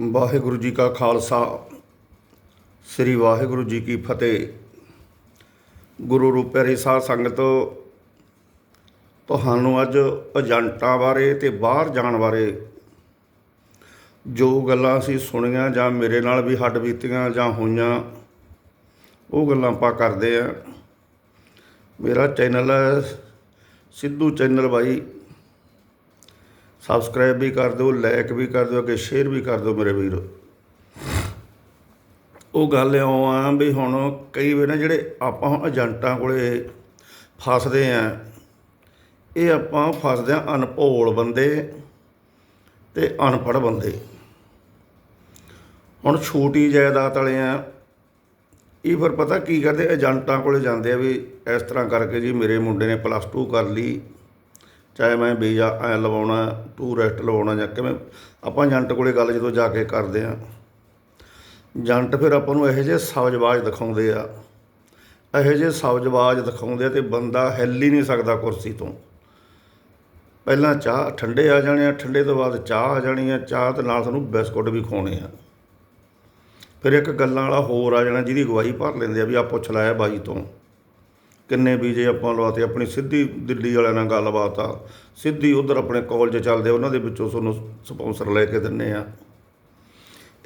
ਵਾਹਿਗੁਰੂ ਜੀ ਕਾ ਖਾਲਸਾ, ਸ੍ਰੀ ਵਾਹਿਗੁਰੂ ਜੀ ਕੀ ਫਤਿਹ। ਗੁਰੂ ਰੂਪੇ ਸਾਧ ਸੰਗਤ, ਤੁਹਾਨੂੰ ਅੱਜ ਏਜੰਟਾਂ ਬਾਰੇ ਤੇ ਬਾਹਰ ਜਾਣ ਬਾਰੇ ਜੋ ਗੱਲਾਂ ਅਸੀਂ ਸੁਣੀਆਂ ਜਾਂ ਮੇਰੇ ਨਾਲ ਵੀ ਹੱਡ ਬੀਤੀਆਂ ਜਾਂ ਹੋਈਆਂ ਉਹ ਗੱਲਾਂ ਆਪਾਂ ਕਰਦੇ ਆ। ਮੇਰਾ ਚੈਨਲ ਹੈ ਸਿੱਧੂ ਚੈਨਲ ਬਾਈ। ਸਬਸਕ੍ਰਾਈਬ ਵੀ ਕਰ ਦਿਓ ਲਾਈਕ ਵੀ ਕਰ ਦਿਓ ਅੱਗੇ ਸ਼ੇਅਰ ਵੀ ਕਰ ਦਿਓ ਮੇਰੇ ਵੀਰ। ਉਹ ਗੱਲ ਇਉਂ ਆ ਵੀ ਹੁਣ ਕਈ ਵਾਰ ਨਾ ਜਿਹੜੇ ਆਪਾਂ ਹੁਣ ਏਜੰਟਾਂ ਕੋਲੇ ਫਸਦੇ ਆ, ਇਹ ਆਪਾਂ ਫਸਦੇ ਆ ਅਨਪੋਲ ਬੰਦੇ ਤੇ ਅਨਪੜ੍ਹ ਬੰਦੇ। ਹੁਣ ਛੋਟੀ ਜਾਇਦਾਦ ਵਾਲੇ ਆ ਇਹ ਫਿਰ ਪਤਾ ਕੀ ਕਰਦੇ? ਏਜੰਟਾਂ ਕੋਲੇ ਜਾਂਦੇ ਆ ਵੀ ਇਸ ਤਰ੍ਹਾਂ ਕਰਕੇ ਜੀ ਮੇਰੇ ਮੁੰਡੇ ਨੇ ਪਲੱਸ 2 ਕਰ ਲਈ। ਚਾਹੇ ਮੈਂ ਵੀਜ਼ਾ ਐ ਲਵਾਉਣਾ ਟੂਰਿਸਟ ਲਵਾਉਣਾ ਜਾਂ ਕਿਵੇਂ, ਆਪਾਂ ਏਜੰਟ ਕੋਲੇ ਗੱਲ ਜਦੋਂ ਜਾ ਕੇ ਕਰਦੇ ਆ। ਏਜੰਟ ਫਿਰ ਆਪਾਂ ਨੂੰ ਇਹੋ ਜਿਹੇ ਸਬਜ਼ਬਾਜ਼ ਦਿਖਾਉਂਦੇ ਆ। ਇਹੋ ਜਿਹੇ ਸਬਜ਼ਬਾਜ਼ ਦਿਖਾਉਂਦੇ ਆ ਤੇ ਬੰਦਾ ਹਿੱਲ ਹੀ ਨਹੀਂ ਸਕਦਾ ਕੁਰਸੀ ਤੋਂ। ਪਹਿਲਾਂ ਚਾਹ ਠੰਡੇ ਆ ਜਾਣੇ ਆ, ਠੰਡੇ ਤੋਂ ਬਾਅਦ ਚਾਹ ਆ ਜਾਣੀ ਆ, ਚਾਹ ਤੇ ਨਾਲ ਸਾਨੂੰ ਬਿਸਕੁਟ ਵੀ ਖਵਾਉਣੇ ਆ। ਫਿਰ ਇੱਕ ਗੱਲਾਂ ਵਾਲਾ ਹੋਰ ਆ ਜਾਣਾ ਜਿਹਦੀ ਗਵਾਹੀ ਭਰ ਲੈਂਦੇ ਆ ਵੀ ਆ ਪੁੱਛ ਲਾਇਆ ਬਾਈ ਤੋਂ। ਕਿੰਨੇ ਵੀਜ਼ੇ ਆਪਾਂ ਲਵਾਤੇ ਆਪਣੀ ਸਿੱਧੀ ਦਿੱਲੀ ਵਾਲਿਆਂ ਨਾਲ ਗੱਲਬਾਤ ਆ, ਸਿੱਧੀ ਉਧਰ ਆਪਣੇ ਕਾਲਜ ਚੱਲਦੇ ਉਹਨਾਂ ਦੇ ਵਿੱਚੋਂ ਤੁਹਾਨੂੰ ਸਪਾਂਸਰ ਲੈ ਕੇ ਦਿੰਨੇ ਆ।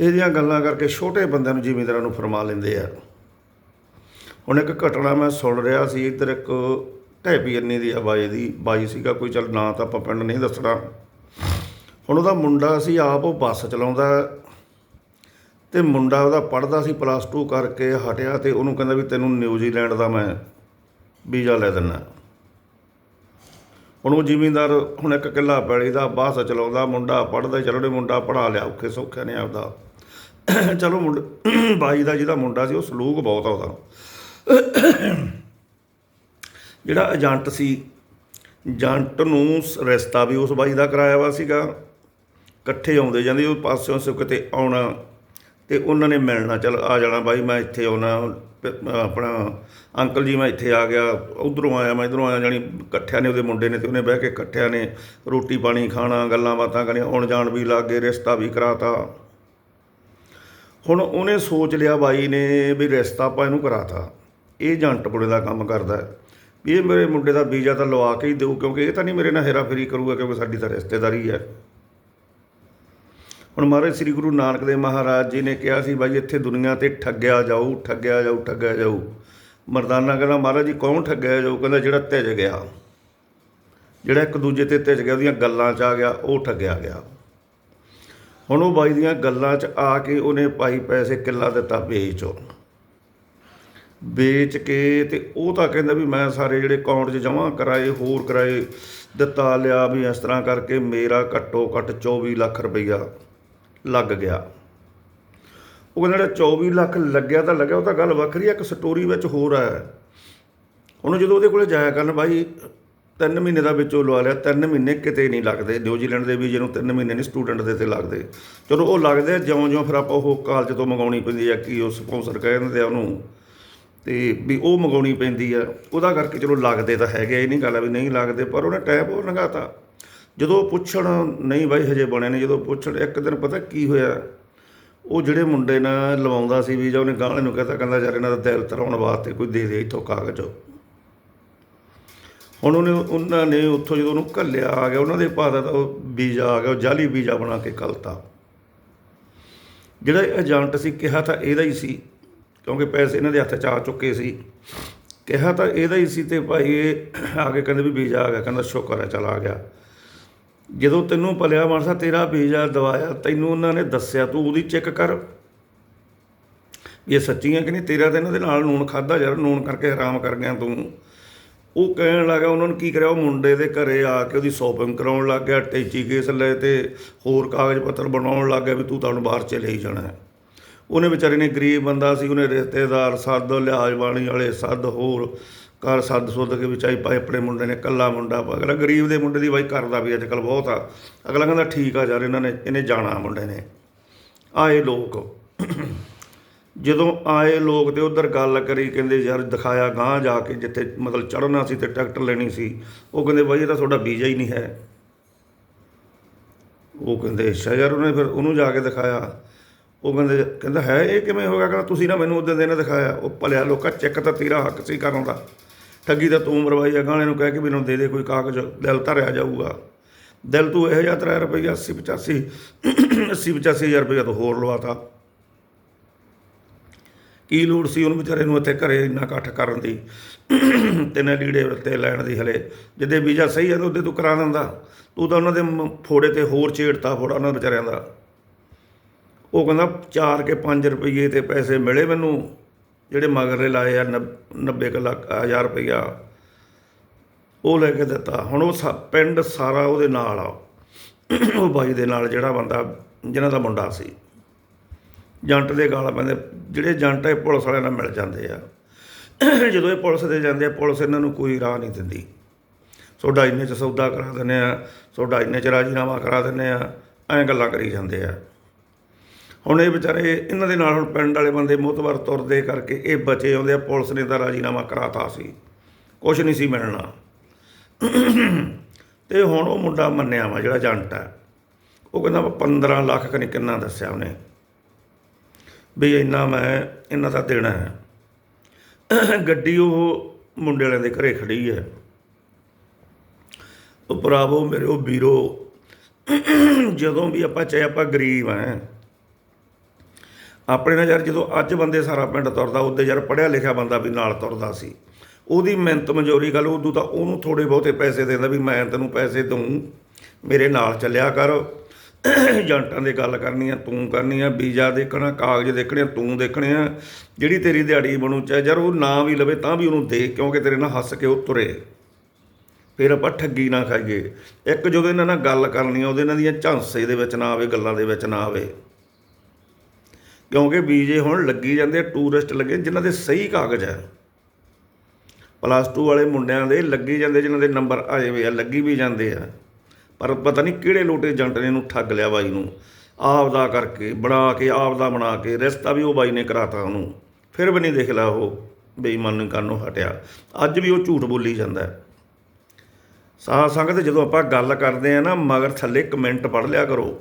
ਇਹਦੀਆਂ ਗੱਲਾਂ ਕਰਕੇ ਛੋਟੇ ਬੰਦਿਆਂ ਨੂੰ ਜ਼ਿਮੀਂਦਾਰਾਂ ਨੂੰ ਫਰਮਾ ਲੈਂਦੇ ਆ। ਹੁਣ ਇੱਕ ਘਟਨਾ ਮੈਂ ਸੁਣ ਰਿਹਾ ਸੀ, ਇੱਧਰ ਇੱਕ ਢੈਪੀ ਅੰਨੀ ਦੀ ਆਵਾਜ਼ ਦੀ, ਬਾਈ ਸੀਗਾ ਕੋਈ ਚੱਲ ਨਾਂ ਤਾਂ ਆਪਾਂ ਪਿੰਡ ਨਹੀਂ ਦੱਸਣਾ। ਹੁਣ ਉਹਦਾ ਮੁੰਡਾ ਸੀ, ਆਪ ਉਹ ਬੱਸ ਚਲਾਉਂਦਾ ਤੇ ਮੁੰਡਾ ਉਹਦਾ ਪੜਦਾ ਸੀ ਪਲੱਸ 2 ਕਰਕੇ ਹਟਿਆ ਤੇ ਉਹਨੂੰ ਕਹਿੰਦਾ ਵੀ ਤੈਨੂੰ ਨਿਊਜ਼ੀਲੈਂਡ ਦਾ ਮੈਂ ਵੀਜ਼ਾ ਲੈ ਦਿੰਦਾ। ਹੁਣ ਉਹ ਜ਼ਿਮੀਂਦਾਰ ਹੁਣ ਇੱਕ ਕਿੱਲਾ ਪੈਲੀ ਦਾ ਬਾਸ ਚਲਾਉਂਦਾ, ਮੁੰਡਾ ਪੜਦਾ ਚਲੋ ਨੇ ਮੁੰਡਾ ਪੜਾ ਲਿਆ, ਔਖੇ ਸੌਖੇ ਨੇ ਆਪਦਾ। ਚਲੋ ਮੁੰਡ, ਬਾਈ ਦਾ ਜਿਹਦਾ ਮੁੰਡਾ ਸੀ, ਉਹ ਸਲੂਕ ਬਹੁਤ ਆ ਉਹਦਾ। ਜਿਹੜਾ ਏਜੰਟ ਸੀ, ਏਜੰਟ ਨੂੰ ਸ- ਰਿਸ਼ਤਾ ਵੀ ਉਸ ਬਾਈ ਦਾ ਕਰਾਇਆ ਵਾ ਸੀਗਾ। ਇਕੱਠੇ ਆਉਂਦੇ ਜਾਂਦੇ, ਉਹ ਪਾਸਿਓਂ ਸੇ ਕਿਤੇ ਆਉਣਾ। ਅਤੇ ਉਹਨਾਂ ਨੇ ਮਿਲਣਾ, ਚੱਲ ਆ ਜਾਣਾ ਬਾਈ, ਮੈਂ ਇੱਥੇ ਆਉਣਾ। ਆਪਣਾ ਅੰਕਲ ਜੀ ਮੈਂ ਇੱਥੇ ਆ ਗਿਆ, ਉਧਰੋਂ ਆਇਆ ਮੈਂ, ਇਧਰੋਂ ਆਇਆ, ਜਾਣੀ ਇਕੱਠਿਆਂ ਨੇ ਉਹਦੇ ਮੁੰਡੇ ਨੇ ਤੇ ਉਹਨੇ ਬਹਿ ਕੇ ਇਕੱਠਿਆਂ ਨੇ ਰੋਟੀ ਪਾਣੀ ਖਾਣਾ, ਗੱਲਾਂ ਬਾਤਾਂ ਕਰਨੀਆਂ ਆਉਣ ਜਾਣ ਵੀ ਲੱਗ ਗਏ, ਰਿਸ਼ਤਾ ਵੀ ਕਰਾਤਾ। ਹੁਣ ਉਹਨੇ ਸੋਚ ਲਿਆ ਬਾਈ ਨੇ ਵੀ ਰਿਸ਼ਤਾ ਆਪਾਂ ਇਹਨੂੰ ਕਰਾਤਾ। ਇਹ ਏਜੰਟ ਕੋਲੇ ਦਾ ਕੰਮ ਕਰਦਾ ਹੈ। ਵੀ ਇਹ ਮੇਰੇ ਮੁੰਡੇ ਦਾ ਵੀਜ਼ਾ ਤਾਂ ਲਵਾ ਕੇ ਹੀ ਦਿਓ, ਕਿਉਂਕਿ ਇਹ ਤਾਂ ਨਹੀਂ ਮੇਰੇ ਨਾਲ ਹੇਰਾਫੇਰੀ ਕਰੂਗਾ, ਕਿਉਂਕਿ ਸਾਡੀ ਤਾਂ ਰਿਸ਼ਤੇਦਾਰੀ ਹੈ। ਹੁਣ ਮਹਾਰਾਜ ਸ੍ਰੀ ਗੁਰੂ ਨਾਨਕ ਦੇਵ ਮਹਾਰਾਜ ਜੀ ਨੇ ਕਿਹਾ ਸੀ, ਬਾਈ, ਇੱਥੇ ਦੁਨੀਆ ਤੇ ਠੱਗਿਆ ਜਾਊ ਠੱਗਿਆ ਜਾਊ ਠੱਗਿਆ ਜਾਊ। ਮਰਦਾਨਾ ਕਹਿੰਦਾ, ਮਹਾਰਾਜ ਜੀ, ਕੌਣ ਠੱਗਿਆ ਜਾਊ? ਕਹਿੰਦਾ, ਜਿਹੜਾ ਤਿਜ ਗਿਆ। ਜਿਹੜਾ ਇੱਕ ਦੂਜੇ ਤੇ ਤਿਜ ਗਿਆ, ਉਹਦੀਆਂ ਗੱਲਾਂ 'ਚ ਆ ਗਿਆ, ਉਹ ਠੱਗਿਆ ਗਿਆ। ਹੁਣ ਉਹ ਬਾਈ ਦੀਆਂ ਗੱਲਾਂ 'ਚ ਆ ਕੇ ਉਹਨੇ ਪਾਈ ਪੈਸੇ ਕਿੱਲਾ ਦਿੱਤਾ ਵੇਚੋ। ਵੇਚ ਕੇ ਤੇ ਉਹ ਤਾਂ ਕਹਿੰਦਾ ਵੀ ਮੈਂ ਸਾਰੇ ਜਿਹੜੇ ਅਕਾਊਂਟ 'ਚ ਜਮ੍ਹਾਂ ਕਰਾਏ, ਹੋਰ ਕਰਾਏ, ਦਿੱਤਾ ਲਿਆ ਵੀ ਇਸ ਤਰ੍ਹਾਂ ਕਰਕੇ ਮੇਰਾ ਘੱਟੋ ਘੱਟ 24 ਲੱਖ ਰੁਪਈਆ। ਲੱਗ ਗਿਆ। ਉਹ ਕਹਿੰਦਾ ਜਿਹੜਾ 24 ਲੱਖ ਲੱਗਿਆ ਤਾਂ ਲੱਗਿਆ ਉਹ ਤਾਂ ਗੱਲ ਵੱਖਰੀ ਹੈ ਇੱਕ ਸਟੋਰੀ ਵਿੱਚ ਹੋਰ ਹੈ। ਉਹਨੂੰ ਜਦੋਂ ਉਹਦੇ ਕੋਲੇ ਜਾਇਆ ਕਰਨ ਬਾਈ ਤਿੰਨ ਮਹੀਨੇ ਦਾ ਵਿੱਚੋਂ ਲਵਾ ਲਿਆ ਤਿੰਨ ਮਹੀਨੇ ਕਿਤੇ ਨਹੀਂ ਲੱਗਦੇ। ਨਿਊਜ਼ੀਲੈਂਡ ਦੇ ਵੀਜ਼ੇ ਨੂੰ ਤਿੰਨ ਮਹੀਨੇ ਨਹੀਂ ਸਟੂਡੈਂਟ ਦੇ ਤੇ ਲੱਗਦੇ। ਚਲੋ ਉਹ ਲੱਗਦੇ ਆ, ਜਿਉਂ-ਜਿਉਂ ਫਿਰ ਆਪਾਂ ਉਹ ਕਾਲਜ ਤੋਂ ਮੰਗਾਉਣੀ ਪੈਂਦੀ ਆ ਕਿ ਉਹ ਸਪਾਂਸਰ ਕਹਿੰਦੇ ਆ ਉਹਨੂੰ। ਤੇ ਵੀ ਉਹ ਮੰਗਾਉਣੀ ਪੈਂਦੀ ਆ। ਉਹਦਾ ਕਰਕੇ ਚਲੋ ਲੱਗਦੇ ਤਾਂ ਹੈਗੇ ਇਹ ਨਹੀਂ ਗੱਲ ਆ ਵੀ ਨਹੀਂ ਲੱਗਦੇ ਪਰ ਉਹਨੇ ਟੈਪ ਹੋਰ ਲੰਘਾਤਾ। ਜਦੋਂ ਪੁੱਛਣ ਨਹੀਂ ਬਾਈ ਹਜੇ ਬਣੇ ਨੇ, ਜਦੋਂ ਪੁੱਛਣ ਇੱਕ ਦਿਨ ਪਤਾ ਕੀ ਹੋਇਆ? ਉਹ ਜਿਹੜੇ ਮੁੰਡੇ ਨਾਲ ਲਵਾਉਂਦਾ ਸੀ ਵੀਜ਼ਾ ਉਹਨੇ ਗਾਣੇ ਨੂੰ ਕਹਤਾ, ਕਹਿੰਦਾ ਯਾਰ ਇਹਨਾਂ ਦਾ ਦਿਲ ਤਰਾਉਣ ਵਾਸਤੇ ਕੋਈ ਦੇ ਦੇ ਇੱਥੋਂ ਕਾਗਜ਼। ਹੁਣ ਉਹਨੇ, ਉਹਨਾਂ ਨੇ ਉੱਥੋਂ ਜਦੋਂ ਉਹਨੂੰ ਘੱਲਿਆ, ਆ ਗਿਆ, ਉਹਨਾਂ ਦੇ ਪਾਦਾ ਤਾਂ ਉਹ ਵੀਜ਼ਾ ਆ ਗਿਆ, ਉਹ ਜਾਲੀ ਵੀਜ਼ਾ ਬਣਾ ਕੇ ਕੱਲਤਾ। ਜਿਹੜਾ ਏਜੰਟ ਸੀ, ਕਿਹਾ ਤਾਂ ਇਹਦਾ ਹੀ ਸੀ, ਕਿਉਂਕਿ ਪੈਸੇ ਇਹਨਾਂ ਦੇ ਹੱਥ 'ਚ ਆ ਚੁੱਕੇ ਸੀ। ਕਿਹਾ ਤਾਂ ਇਹਦਾ ਹੀ ਸੀ ਤੇ ਭਾਈ ਇਹ ਆ ਕੇ ਕਹਿੰਦੇ ਵੀ ਵੀਜ਼ਾ ਆ ਗਿਆ, ਕਹਿੰਦਾ ਸ਼ੁਕਰ ਹੈ, ਚਲ ਆ ਗਿਆ। ਜਦੋਂ ਤੈਨੂੰ ਭਲਿਆ ਮਾਨਸਾ ਤੇਰਾ ਬੀਜਾ ਦਵਾਇਆ ਤੈਨੂੰ ਉਹਨਾਂ ਨੇ ਦੱਸਿਆ, ਤੂੰ ਉਹਦੀ ਚੈੱਕ ਕਰ। ਵੀ ਇਹ ਸੱਚੀਆਂ ਕਿ ਨਹੀਂ? ਤੇਰਾ ਤਾਂ ਇਹਨਾਂ ਦੇ ਨਾਲ ਨੂਣ ਖਾਦਾ ਯਾਰ ਨੂਣ ਕਰਕੇ ਹਰਾਮ ਕਰ ਗਿਆ ਤੂੰ। ਉਹ ਕਹਿਣ ਲੱਗਾ ਉਹਨਾਂ ਨੂੰ ਕੀ ਕਰਿਆ? ਉਹ ਮੁੰਡੇ ਦੇ ਘਰੇ ਆ ਕੇ ਉਹਦੀ ਸ਼ੋਪਿੰਗ ਕਰਾਉਣ ਲੱਗ ਗਿਆ, ਟੈਚੀ ਕੇਸ ਲੈ ਤੇ ਹੋਰ ਕਾਗਜ਼ ਪੱਤਰ ਬਣਾਉਣ ਲੱਗ ਗਿਆ ਵੀ ਤੂੰ ਤੁਹਾਨੂੰ ਹੁਣ ਬਾਹਰ ਚਲੇ ਹੀ ਜਾਣਾ। ਹੈ ਉਹਨੇ ਵਿਚਾਰੇ ਨੇ ਗਰੀਬ ਬੰਦਾ ਸੀ, ਉਹਨੇ ਰਿਸ਼ਤੇਦਾਰ, ਸੱਦ ਲਿਹਾਜ਼ ਬਾਣੀ ਵਾਲੇ, ਸੱਦ, ਹੋਰ। ਘਰ ਸੱਦ ਸੁੱਦ ਕੇ ਵੀ ਵਿਚਾਈ ਭਾਈ ਆਪਣੇ ਮੁੰਡੇ ਨੇ ਕੱਲਾ ਮੁੰਡਾ ਅਗਲਾ ਗਰੀਬ ਦੇ ਮੁੰਡੇ ਦੀ ਬਾਈ ਕਰਦਾ ਵੀ ਅੱਜ ਕੱਲ ਬਹੁਤ ਆ। ਅਗਲਾ ਕਹਿੰਦਾ ਠੀਕ ਆ ਯਾਰ ਇਹਨਾਂ ਨੇ, ਇਹਨੇ ਜਾਣਾ ਮੁੰਡੇ ਨੇ। ਆਏ ਲੋਕ। ਜਦੋਂ ਆਏ ਲੋਕ ਤੇ ਉਧਰ ਗੱਲ ਕਰੀ, ਕਹਿੰਦੇ ਯਾਰ ਦਿਖਾਇਆ ਗਾਂ ਜਾ ਕੇ ਜਿੱਥੇ ਮਤਲਬ ਚੜ੍ਹਨਾ ਸੀ ਤੇ ਟਰੈਕਟਰ ਲੈਣੀ ਸੀ। ਉਹ ਕਹਿੰਦੇ ਬਾਈ ਇਹ ਤਾਂ ਤੁਹਾਡਾ ਵੀਜ਼ਾ ਹੀ ਨਹੀਂ ਹੈ। ਉਹ ਕਹਿੰਦੇ ਅੱਛਾ ਯਾਰ ਉਹਨੇ ਫਿਰ ਉਹਨੂੰ ਜਾ ਕੇ ਦਿਖਾਇਆ। ਉਹ ਕਹਿੰਦੇ ਕਹਿੰਦਾ, ਹੈ ਇਹ ਕਿਵੇਂ ਹੋ ਗਿਆ? ਕਹਿੰਦਾ, ਤੁਸੀਂ ਨਾ ਮੈਨੂੰ ਉਦੋਂ ਦਿਨ ਦਿਖਾਇਆ। ਉਹ ਭਲਿਆ ਲੋਕਾ ਚੈੱਕ ਤਾਂ ਤੇਰਾ ਹੱਕ ਸੀ ਕਰਨ ਦਾ। ਠੱਗੀ ਤਾਂ ਤੂੰ ਮਰਵਾਈ ਆ, ਗਾਣੇ ਨੂੰ ਕਹਿ ਕੇ ਮੈਨੂੰ ਦੇ ਦੇ, ਕੋਈ ਕਾਗਜ਼, ਦਿਲ ਧਰਿਆ ਜਾਊਗਾ। ਦਿਲ ਤੂੰ ਇਹੋ ਜਿਹਾ ਤਰਾ ਰੁਪਈਆ 80 85 80 85 ਹਜ਼ਾਰ ਰੁਪਈਆ ਤੋਂ ਹੋਰ ਲਵਾਤਾ। ਕੀ ਲੋੜ ਸੀ ਉਹਨੂੰ ਵਿਚਾਰੇ ਨੂੰ ਇੱਥੇ ਘਰੇ ਇੰਨਾ ਇਕੱਠ ਕਰਨ ਦੀ? ਤਿੰਨ ਲੀੜੇ ਤੇ ਲੈਣ ਦੀ ਹਲੇ। ਜਿੱਦੇ ਵੀਜ਼ਾ ਸਹੀ ਹੈ ਤਾਂ ਉਹਦੇ ਤੂੰ ਕਰਾ ਦਿੰਦਾ। ਤੂੰ ਤਾਂ ਉਹਨਾਂ ਦੇ ਫੋੜੇ ਤੇ ਹੋਰ ਛੇੜਤਾ ਫੋੜਾ ਉਹਨਾਂ ਵਿਚਾਰਿਆਂ ਦਾ। ਉਹ ਕਹਿੰਦਾ 4 ਕੇ 5 ਰੁਪਏ ਤੇ ਪੈਸੇ ਮਿਲੇ ਮੈਨੂੰ, ਜਿਹੜੇ ਮਗਰਲੇ ਲਾਏ ਆ 90 ਕੁ ਲੱਖ ਹਜ਼ਾਰ ਰੁਪਈਆ। ਉਹ ਲੈ ਕੇ ਦਿੱਤਾ। ਹੁਣ ਉਹ ਸਾ- ਪਿੰਡ ਸਾਰਾ ਉਹਦੇ ਨਾਲ ਆ। ਉਹ ਬਾਈ ਦੇ ਨਾਲ ਜਿਹੜਾ ਬੰਦਾ, ਜਿਹਨਾਂ ਦਾ ਮੁੰਡਾ ਸੀ। ਜੰਟ ਦੇ ਗਾਲ ਪੈਂਦੇ, ਜਿਹੜੇ ਜੰਟ ਇਹ ਪੁਲਿਸ ਵਾਲਿਆਂ ਨਾਲ ਮਿਲ ਜਾਂਦੇ ਆ। ਜਦੋਂ ਇਹ ਪੁਲਿਸ ਦੇ ਜਾਂਦੇ ਆ, ਪੁਲਿਸ ਇਹਨਾਂ ਨੂੰ ਕੋਈ ਰਾਹ ਨਹੀਂ ਦਿੰਦੀ। ਤੁਹਾਡਾ ਇੰਨੇ ਚ ਸੌਦਾ ਕਰਾ ਦਿੰਦੇ ਆ ਤੁਹਾਡਾ ਇੰਨੇ ਚ ਰਾਜੀਨਾਮਾ ਕਰਾ ਦਿੰਦੇ ਆ, ਐਂ ਗੱਲਾਂ ਕਰੀ ਜਾਂਦੇ ਆ। ਹੁਣ ਇਹ ਵਿਚਾਰੇ ਇਹਨਾਂ ਦੇ ਨਾਲ ਹੁਣ ਪਿੰਡ ਵਾਲੇ ਬੰਦੇ ਮੋਤਬਰ ਤੁਰਦੇ ਕਰਕੇ ਇਹ ਬਚੇ ਆਉਂਦੇ ਆ, ਪੁਲਿਸ ਨੇ ਤਾਂ ਰਾਜੀਨਾਮਾ ਕਰਾਤਾ ਸੀ। ਕੁਝ ਨਹੀਂ ਸੀ ਮਿਲਣਾ। ਤੇ ਹੁਣ ਉਹ ਮੁੰਡਾ ਮੰਨਿਆ ਵਾ, ਜਿਹੜਾ ਜੰਟ ਹੈ ਉਹ ਕਹਿੰਦਾ ਵਾ 15 ਲੱਖ ਕਨੀ ਕਿੰਨਾ ਦੱਸਿਆ ਉਹਨੇ। ਵੀ ਇੰਨਾ ਮੈਂ ਇਹਨਾਂ ਦਾ ਦੇਣਾ ਹੈ। ਗੱਡੀ ਉਹ ਮੁੰਡੇ ਵਾਲਿਆਂ ਦੇ ਘਰੇ ਖੜੀ ਹੈ। ਉਹ ਭਰਾਵੋ, ਮੇਰੇ ਉਹ ਵੀਰੋ, ਜਦੋਂ ਵੀ ਆਪਾਂ ਚਾਹੇ ਆਪਾਂ ਗਰੀਬ ਆ ਆਪਣੇ ਨਾਲ ਯਾਰ ਜਦੋਂ ਅੱਜ ਬੰਦੇ ਸਾਰਾ ਪਿੰਡ ਤੁਰਦਾ, ਉਹਦੇ ਯਾਰ ਪੜਿਆ ਲਿਖਿਆ ਬੰਦਾ ਵੀ ਨਾਲ ਤੁਰਦਾ ਸੀ। ਉਹਦੀ ਮਿਹਨਤ ਮਨਜ਼ੂਰੀ ਗੱਲ, ਉਦੋਂ ਤਾਂ ਉਹਨੂੰ ਥੋੜੇ ਬਹੁਤੇ ਪੈਸੇ ਦਿੰਦਾ ਵੀ ਮੈਂ ਤੈਨੂੰ ਪੈਸੇ ਦਊਂ, ਮੇਰੇ ਨਾਲ ਚੱਲਿਆ ਕਰ। ਏਜੰਟਾਂ ਦੇ ਗੱਲ ਕਰਨੀ ਆ, ਤੂੰ ਕਰਨੀ ਆ, ਵੀਜ਼ਾ ਦੇਖਣਾ, ਕਾਗਜ਼ ਦੇਖਣੇ ਆ, ਤੂੰ ਦੇਖਣੇ ਆ, ਜਿਹੜੀ ਤੇਰੀ ਦਿਹਾੜੀ ਬਣੂ, ਚਾਹੇ ਯਾਰ ਉਹ ਨਾ ਵੀ ਲਵੇ ਤਾਂ ਵੀ ਉਹਨੂੰ ਦੇ ਕਿਉਂਕਿ ਤੇਰੇ ਨਾਲ ਹੱਸ ਕੇ ਉਹ ਤੁਰੇ। ਫਿਰ ਆਪਾਂ ਠੱਗੀ ਨਾ ਖਾਈਏ। ਇੱਕ ਜਦੋਂ ਇਹਨਾਂ ਨਾਲ ਗੱਲ ਕਰਨੀ ਆ, ਉਹਦੇ ਇਹਨਾਂ ਦੀਆਂ ਝਾਂਸੇ ਦੇ ਵਿੱਚ ਨਾ ਆਵੇ, ਗੱਲਾਂ ਦੇ ਵਿੱਚ ਨਾ ਆਵੇ। ਕਿਉਂਕਿ ਵੀਜ਼ੇ ਹੁਣ ਲੱਗੀ ਜਾਂਦੇ ਟੂਰਿਸਟ ਲੱਗੇ, ਜਿਨ੍ਹਾਂ ਦੇ ਸਹੀ ਕਾਗਜ਼ ਹੈ। ਪਲੱਸ 2 ਵਾਲੇ ਮੁੰਡਿਆਂ ਦੇ ਲੱਗੀ ਜਾਂਦੇ, ਜਿਨ੍ਹਾਂ ਦੇ ਨੰਬਰ ਆਏ ਹੋਏ ਆ ਲੱਗੀ ਵੀ ਜਾਂਦੇ ਆ। ਪਰ ਪਤਾ ਨਹੀਂ ਕਿਹੜੇ ਲੋਟੇ ਏਜੰਟ ਨੇ ਇਹਨੂੰ ਠੱਗ ਲਿਆ ਬਾਈ ਨੂੰ। ਆਪ ਦਾ ਕਰਕੇ ਬਣਾ ਕੇ ਆਪ ਦਾ ਬਣਾ ਕੇ, ਰਿਸ਼ਤਾ ਵੀ ਉਹ ਬਾਈ ਨੇ ਕਰਾਤਾ ਉਹਨੂੰ। ਫਿਰ ਵੀ ਨਹੀਂ ਦੇਖ ਲਿਆ ਉਹ ਬੇਈਮਾਨੀ ਕਰਨੋਂ ਹਟਿਆ। ਅੱਜ ਵੀ ਉਹ ਝੂਠ ਬੋਲੀ ਜਾਂਦਾ ਹੈ। ਸਾਧ ਸੰਗਤ ਜਦੋਂ ਆਪਾਂ ਗੱਲ ਕਰਦੇ ਆ ਨਾ, ਮਗਰ ਥੱਲੇ ਕਮੈਂਟ ਪੜ੍ਹ ਲਿਆ ਕਰੋ।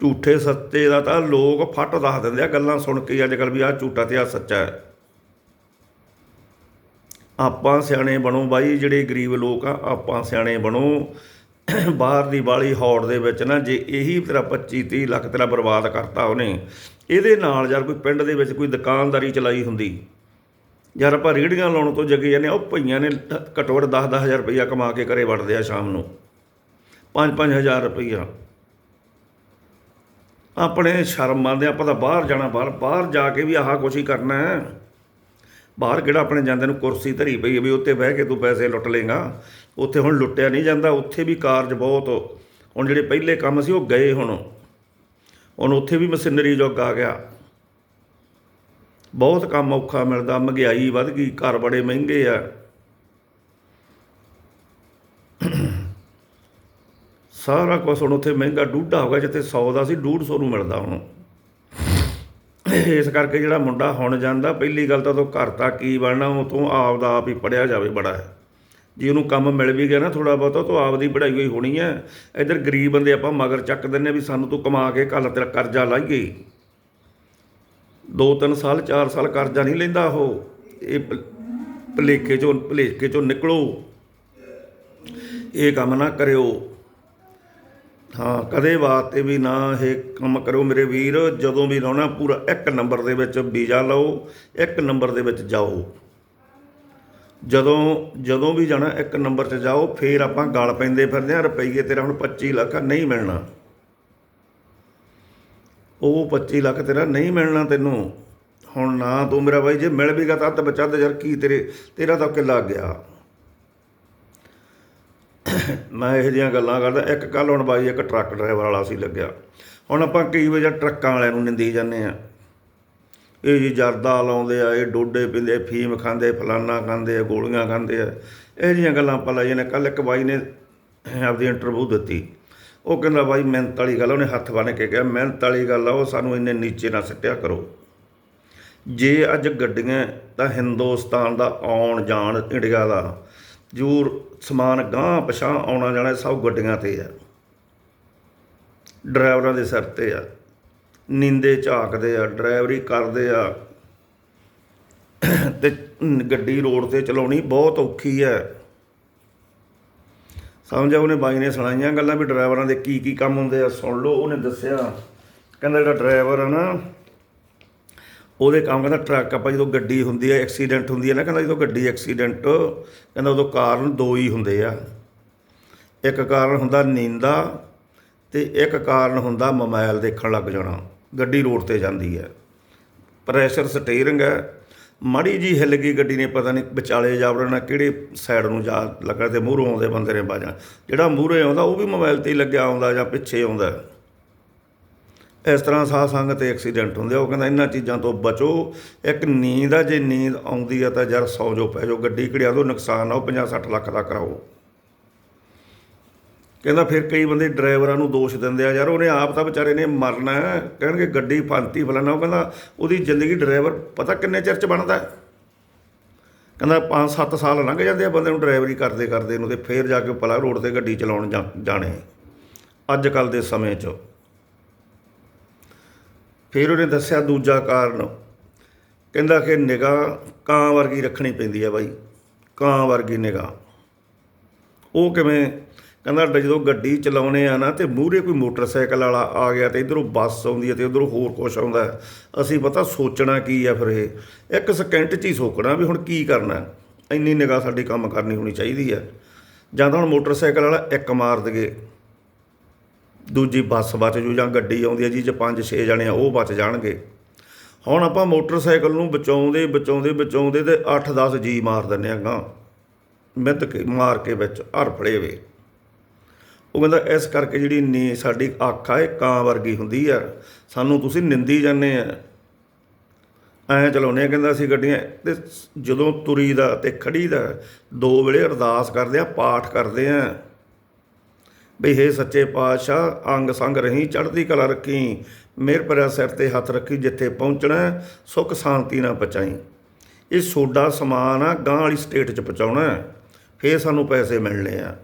ਝੂਠੇ ਸੱਚੇ ਦਾ ਤਾਂ ਲੋਕ ਫੱਟ ਦੱਸ ਦਿੰਦੇ ਆ, ਗੱਲਾਂ ਸੁਣ ਕੇ ਅੱਜ ਕੱਲ ਵੀ ਆਹ ਝੂਠਾ ਤੇ ਆਹ ਸੱਚਾ ਹੈ। ਆਪਾਂ ਸਿਆਣੇ ਬਣੋ ਬਾਈ, ਜਿਹੜੇ ਗਰੀਬ ਲੋਕ ਆ, ਆਪਾਂ ਸਿਆਣੇ ਬਣੋ। ਬਾਹਰ ਦੀ ਬਾਲੀ ਹੌੜ ਦੇ ਵਿੱਚ ਨਾ, ਜੇ ਇਹੀ ਤੇਰਾ 25 30 ਲੱਖ ਤੇਰਾ ਬਰਬਾਦ ਕਰਤਾ ਉਹਨੇ, ਇਹਦੇ ਨਾਲ ਯਾਰ ਕੋਈ ਪਿੰਡ ਦੇ ਵਿੱਚ ਕੋਈ ਦੁਕਾਨਦਾਰੀ ਚਲਾਈ ਹੁੰਦੀ। ਯਾਰ ਆਪਾਂ ਰੇੜੀਆਂ ਲਾਉਣ ਤੋਂ ਜਗੇ ਜਾਂਦੇ ਆ, ਉਹ ਭਈਆਂ ਨੇ ਘੱਟੋ ਘੱਟ 10 10000 ਰੁਪਈਆ ਕਮਾ ਕੇ ਘਰੇ ਵੜਦੇ ਆ ਸ਼ਾਮ ਨੂੰ। 5 5000 ਰੁਪਈਆ। ਆਪਣੇ ਸ਼ਰਮ ਆਉਂਦੇ ਆਪਾਂ ਤਾਂ ਬਾਹਰ ਜਾਣਾ, ਬਾਹਰ ਬਾਹਰ ਜਾ ਕੇ ਵੀ ਆਹ ਕੁਛ ਹੀ ਕਰਨਾ ਹੈ। ਬਾਹਰ ਕਿਹੜਾ ਆਪਣੇ ਜਾਂਦੇ ਨੂੰ ਕੁਰਸੀ ਧਰੀ ਪਈ ਹੈ ਵੀ ਉੱਤੇ ਬਹਿ ਕੇ ਤੂੰ ਪੈਸੇ ਲੁੱਟ ਲੇਗਾ ਉੱਥੇ ਹੁਣ ਲੁੱਟਿਆ ਨਹੀਂ ਜਾਂਦਾ, ਉੱਥੇ ਵੀ ਕਾਰਜ ਬਹੁਤ। ਹੁਣ ਜਿਹੜੇ ਪਹਿਲੇ ਕੰਮ ਸੀ, ਉਹ ਗਏ ਹੁਣ। ਹੁਣ ਉੱਥੇ ਵੀ ਮਸ਼ੀਨਰੀ ਯੁੱਗ ਆ ਗਿਆ। ਬਹੁਤ ਕੰਮ ਔਖਾ ਮਿਲਦਾ, ਮਹਿੰਗਾਈ ਵੱਧ ਗਈ, ਘਰ ਬੜੇ ਮਹਿੰਗੇ ਆ। ਸਾਰਾ ਕੁਛ ਹੁਣ ਉੱਥੇ ਮਹਿੰਗਾ ਡੂਢਾ ਹੋ ਗਿਆ, ਜਿੱਥੇ 100 ਦਾ ਸੀ 150 ਨੂੰ ਮਿਲਦਾ ਹੁਣ। ਇਸ ਕਰਕੇ ਜਿਹੜਾ ਮੁੰਡਾ ਹੁਣ ਜਾਂਦਾ, ਪਹਿਲੀ ਗੱਲ ਤਾਂ ਉਹ ਘਰ ਤੱਕ ਕੀ ਬਣਨਾ, ਉਹ ਤੋਂ ਆਪ ਦਾ ਆਪ ਹੀ ਪੜਿਆ ਜਾਵੇ ਬੜਾ। ਹੈ ਜੇ ਉਹਨੂੰ ਕੰਮ ਮਿਲ ਵੀ ਗਿਆ ਨਾ ਥੋੜਾ ਬਹੁਤਾ ਤਾਂ ਆਪ ਦੀ ਪੜ੍ਹਾਈ ਹੋਈ ਹੋਣੀ ਹੈ। ਇੱਧਰ ਗਰੀਬ ਬੰਦੇ ਆਪਾਂ ਮਗਰ ਚੱਕ ਦਿੰਨੇ ਵੀ ਸਾਨੂੰ ਤੂੰ ਕਮਾ ਕੇ ਕੱਲ ਤੇਰਾ ਕਰਜ਼ਾ ਲਾਈਏ। ਦੋ ਤਿੰਨ ਸਾਲ, ਚਾਰ ਸਾਲ ਕਰਜ਼ਾ ਨਹੀਂ ਲੈਂਦਾ ਉਹ। ਇਹ ਭ- ਚੋਂ, ਭੁਲੇਖੇ ਚੋਂ ਨਿਕਲੋ। ਇਹ ਕੰਮ ਨਾ ਕਰਿਓ। ਹਾਂ, ਕਦੇ ਵਾਸਤੇ ਵੀ ਨਾ, ਇਹ ਕੰਮ ਕਰੋ ਮੇਰੇ ਵੀਰ, ਜਦੋਂ ਵੀ ਲਾਉਣਾ ਪੂਰਾ ਇੱਕ ਨੰਬਰ ਦੇ ਵਿੱਚ ਵੀਜ਼ਾ ਲਓ, ਇੱਕ ਨੰਬਰ ਦੇ ਵਿੱਚ ਜਾਓ। ਜਦੋਂ ਜਦੋਂ ਵੀ ਜਾਣਾ ਇੱਕ ਨੰਬਰ 'ਚ ਜਾਓ, ਫੇਰ ਆਪਾਂ ਗਾਲ ਪੈਂਦੇ ਫਿਰਦੇ ਆ ਰੁਪਈਏ ਤੇਰਾ ਹੁਣ 25 ਲੱਖ ਨਹੀਂ ਮਿਲਣਾ। ਉਹ 25 ਲੱਖ ਤੇਰਾ ਨਹੀਂ ਮਿਲਣਾ ਤੈਨੂੰ। ਹੁਣ ਨਾ ਤੂੰ ਮੇਰਾ ਬਾਈ, ਜੇ ਮਿਲ ਵੀ ਗਿਆ ਤਾਂ ਅੱਧ ਬਚਾ ਤੇ ਯਾਰ ਕੀ ਤੇਰੇ, ਤੇਰਾ ਤਾਂ ਕਿੱਲਾ ਗਿਆ। ਮੈਂ ਇਹੋ ਜਿਹੀਆਂ ਗੱਲਾਂ ਕਰਦਾ। ਇੱਕ ਕੱਲ ਹੁਣ ਬਾਈ, ਇੱਕ ਟਰੱਕ ਡਰਾਈਵਰ ਵਾਲਾ ਸੀ ਲੱਗਿਆ। ਹੁਣ ਆਪਾਂ ਕਈ ਵਜੇ ਟਰੱਕਾਂ ਵਾਲਿਆਂ ਨੂੰ ਨਿੰਦੀ ਜਾਂਦੇ ਆ ਇਹ ਜੀ ਜਰਦਾ ਲਾਉਂਦੇ ਆ, ਇਹ ਡੋਡੇ ਪੀਂਦੇ, ਫੀਮ ਖਾਂਦੇ, ਫਲਾਨਾ ਖਾਂਦੇ ਆ, ਗੋਲੀਆਂ ਖਾਂਦੇ ਆ। ਇਹ ਜਿਹੀਆਂ ਗੱਲਾਂ ਆਪਾਂ ਲਾਈਆਂ ਨੇ। ਕੱਲ ਇੱਕ ਬਾਈ ਨੇ ਆਪਦੀ ਇੰਟਰਵਿਊ ਦਿੱਤੀ। ਉਹ ਕਹਿੰਦਾ, ਬਾਈ, ਮਿਹਨਤ ਵਾਲੀ ਗੱਲ ਉਹਨੇ ਹੱਥ ਬੰਨ੍ਹ ਕੇ ਕਿਹਾ, ਮਿਹਨਤ ਵਾਲੀ ਗੱਲ ਆ, ਉਹ ਸਾਨੂੰ ਇੰਨੇ ਨੀਚੇ ਨਾ ਸਿੱਟਿਆ ਕਰੋ। ਜੇ ਅੱਜ ਗੱਡੀਆਂ ਤਾਂ ਹਿੰਦੁਸਤਾਨ ਦਾ ਆਉਣ ਜਾਣ ਇੰਡੀਆ ਦਾ ਜੂਰ ਸਮਾਨ ਗਾਂ ਪਛਾਂ ਆਉਣਾ ਜਾਣਾ ਸਭ ਗੱਡੀਆਂ ਤੇ ਆ। ਡਰਾਈਵਰਾਂ ਦੇ ਸਿਰ ਤੇ ਆ। ਨਿੰਦੇ ਝਾਕਦੇ ਆ, ਡਰਾਈਵਰੀ ਕਰਦੇ ਆ। ਤੇ ਗੱਡੀ ਰੋਡ ਤੇ ਚਲਾਉਣੀ ਬਹੁਤ ਔਖੀ ਹੈ ਸਮਝਿਆ ਉਹਨੇ ਬਾਈ ਨੇ ਸੁਣਾਈਆਂ ਗੱਲਾਂ ਵੀ ਡਰਾਈਵਰਾਂ ਦੇ ਕੀ ਕੀ ਕੰਮ ਹੁੰਦੇ ਆ, ਸੁਣ ਲਓ, ਉਹਨੇ ਦੱਸਿਆ। ਕਹਿੰਦਾ ਜਿਹੜਾ ਡਰਾਈਵਰ ਆ ਨਾ ਉਹਦੇ ਕੰਮ ਕਹਿੰਦਾ ਟਰੱਕ, ਆਪਾਂ ਜਦੋਂ ਗੱਡੀ ਹੁੰਦੀ ਹੈ, ਐਕਸੀਡੈਂਟ ਹੁੰਦੀ ਹੈ ਨਾ, ਕਹਿੰਦਾ ਜਦੋਂ ਗੱਡੀ ਐਕਸੀਡੈਂਟ, ਕਹਿੰਦਾ ਉਦੋਂ ਕਾਰਨ ਦੋ ਹੀ ਹੁੰਦੇ ਆ। ਇੱਕ ਕਾਰਨ ਹੁੰਦਾ ਨੀਂਦਾ ਤੇ ਇੱਕ ਕਾਰਨ ਹੁੰਦਾ ਮੋਬਾਈਲ ਦੇਖਣ ਲੱਗ ਜਾਣਾ, ਗੱਡੀ ਰੋਡ ਤੇ ਜਾਂਦੀ ਹੈ। ਪ੍ਰੈਸ਼ਰ ਸਟੀਅਰਿੰਗ ਹੈ। ਮਾੜੀ ਜੀ ਹਿੱਲ ਗਈ ਗੱਡੀ ਨੇ, ਪਤਾ ਨਹੀਂ ਵਿਚਾਲੇ ਜਾ ਵੜਨਾ ਕਿਹੜੇ ਸਾਈਡ ਨੂੰ ਜਾ ਲੱਗਾ ਤੇ ਮੂਹਰੋਂ ਆਉਂਦੇ ਬੰਦੇ ਨੇ ਬਾਜਣਾ ਜਿਹੜਾ ਮੂਹਰੇ ਆਉਂਦਾ ਉਹ ਵੀ ਮੋਬਾਈਲ ਤੇ ਹੀ ਲੱਗਿਆ ਆਉਂਦਾ ਜਾਂ ਪਿੱਛੇ ਆਉਂਦਾ। ਇਸ ਤਰ੍ਹਾਂ ਸਾਹ ਸੰਗ ਤੇ ਐਕਸੀਡੈਂਟ ਹੁੰਦੇ ਆ, ਉਹ ਕਹਿੰਦਾ ਇਹਨਾਂ ਚੀਜ਼ਾਂ ਤੋਂ ਬਚੋ। ਇੱਕ ਨੀਂਦ ਆ, ਜੇ ਨੀਂਦ ਆਉਂਦੀ ਆ ਤਾਂ ਯਾਰ ਸੌ ਜੋ ਪੈ ਜਾਓ, ਗੱਡੀ ਘੜਿਆ ਤੋਂ ਨੁਕਸਾਨ ਆ ਉਹ 50 60 ਲੱਖ ਦਾ ਕਰਾਓ। ਕਹਿੰਦਾ ਫਿਰ ਕਈ ਬੰਦੇ ਡਰਾਈਵਰਾਂ ਨੂੰ ਦੋਸ਼ ਦਿੰਦੇ ਆ, ਯਾਰ ਉਹਨੇ ਆਪ ਤਾਂ ਵਿਚਾਰੇ ਨੇ ਮਰਨਾ ਕਹਿਣਗੇ ਗੱਡੀ ਫਾਂਤੀ ਫਲਾਣਾ ਉਹ ਕਹਿੰਦਾ ਉਹਦੀ ਜ਼ਿੰਦਗੀ ਡਰਾਈਵਰ ਪਤਾ ਕਿੰਨੇ ਚਿਰ ਚ ਬਣਦਾ ਕਹਿੰਦਾ 5-7 ਸਾਲ ਲੰਘ ਜਾਂਦੇ ਆ ਬੰਦੇ ਨੂੰ ਡਰਾਈਵਰੀ ਕਰਦੇ ਕਰਦੇ ਨੂੰ ਤੇ ਫੇਰ ਜਾ ਕੇ ਪਲਾ ਰੋਡ ਤੇ ਗੱਡੀ ਚਲਾਉਣ ਜਾ- ਜਾਣੇ। ਅੱਜ ਕੱਲ ਦੇ ਸਮੇਂ 'ਚ ਫਿਰ ਉਹਨੇ ਦੱਸਿਆ ਦੂਜਾ ਕਾਰਨ। ਕਹਿੰਦਾ ਕਿ ਨਿਗਾਹ ਕਾਂ ਵਰਗੀ ਰੱਖਣੀ ਪੈਂਦੀ ਹੈ ਬਾਈ। ਕਾਂ ਵਰਗੀ ਨਿਗਾਹ। ਉਹ ਕਿਵੇਂ? ਕਹਿੰਦਾ ਜਦੋਂ ਗੱਡੀ ਚਲਾਉਣੇ ਆ ਨਾ ਤੇ ਮੂਹਰੇ ਕੋਈ ਮੋਟਰਸਾਈਕਲ ਵਾਲਾ ਆ ਗਿਆ ਤੇ ਇਧਰੋਂ ਬੱਸ ਆਉਂਦੀ ਹੈ ਤੇ ਉਧਰੋਂ ਹੋਰ ਕੁਛ ਆਉਂਦਾ ਅਸੀਂ ਪਤਾ ਸੋਚਣਾ ਕੀ ਆ ਫਿਰ ਇਹ। ਇੱਕ ਸਕਿੰਟ 'ਚ ਹੀ ਸੋਚਣਾ ਵੀ ਹੁਣ ਕੀ ਕਰਨਾ ਇੰਨੀ ਨਿਗਾਹ ਸਾਡੀ ਕੰਮ ਕਰਨੀ ਹੋਣੀ ਚਾਹੀਦੀ ਹੈ। ਜਾਂ ਤਾਂ ਹੁਣ ਮੋਟਰਸਾਈਕਲ ਵਾਲਾ ਇੱਕ ਮਾਰ ਦਗੇ ਦੂਜੀ ਬੱਸ ਬਚ ਜੂ ਜਾਂ ਗੱਡੀ ਆਉਂਦੀ ਹੈ ਜੀ ਜੇ 5-6 ਜਣੇ ਆ, ਉਹ ਬਚ ਜਾਣਗੇ। ਹੁਣ ਆਪਾਂ ਮੋਟਰਸਾਈਕਲ ਨੂੰ ਬਚਾਉਂਦੇ ਬਚਾਉਂਦੇ ਬਚਾਉਂਦੇ ਤੇ 8-10 ਜੀ ਮਾਰ ਦਿੰਦੇ ਆ ਗਾਂ ਮਿੱਤ ਕੇ, ਮਾਰ ਕੇ ਵਿੱਚ, ਹਰ ਫੜੇ ਵੇ ਉਹ ਕਹਿੰਦਾ, ਇਸ ਕਰਕੇ ਜਿਹੜੀ ਨੀ ਸਾਡੀ ਅੱਖ ਆ, ਇਹ ਕਾਂ ਵਰਗੀ ਹੁੰਦੀ ਆ। ਸਾਨੂੰ ਤੁਸੀਂ ਨਿੰਦੀ ਜਾਂਦੇ ਆ। ਐਂ ਚਲਾਉਂਦੇ ਆ, ਕਹਿੰਦਾ ਅਸੀਂ ਗੱਡੀਆਂ, ਤੇ ਜਦੋਂ ਤੁਰੀ ਦਾ ਤੇ ਖੜੀ ਦਾ ਦੋ ਵੇਲੇ ਅਰਦਾਸ ਕਰਦੇ ਆ, ਪਾਠ ਕਰਦੇ ਆ। ਬਈ ਹੇ ਸੱਚੇ ਪਾਤਸ਼ਾਹ ਅੰਗ ਸੰਗ ਰਹੀ ਚੜ੍ਹਦੀ ਕਲਾ ਰੱਖੀ। ਮੇਰ ਪਰਿਆ ਸਿਰ ਤੇ ਹੱਥ ਰੱਖੀ ਜਿੱਥੇ ਪਹੁੰਚਣਾ ਹੈ, ਸੁੱਖ ਸ਼ਾਂਤੀ ਨਾਲ ਪਹੁੰਚਾਈ। ਇਹ ਸੋਡਾ ਸਮਾਨ ਆ ਗਾਂ ਵਾਲੀ ਸਟੇਟ 'ਚ ਪਹੁੰਚਾਉਣਾ ਹੈ, ਫੇਰ ਸਾਨੂੰ ਪੈਸੇ ਮਿਲਣੇ ਆ।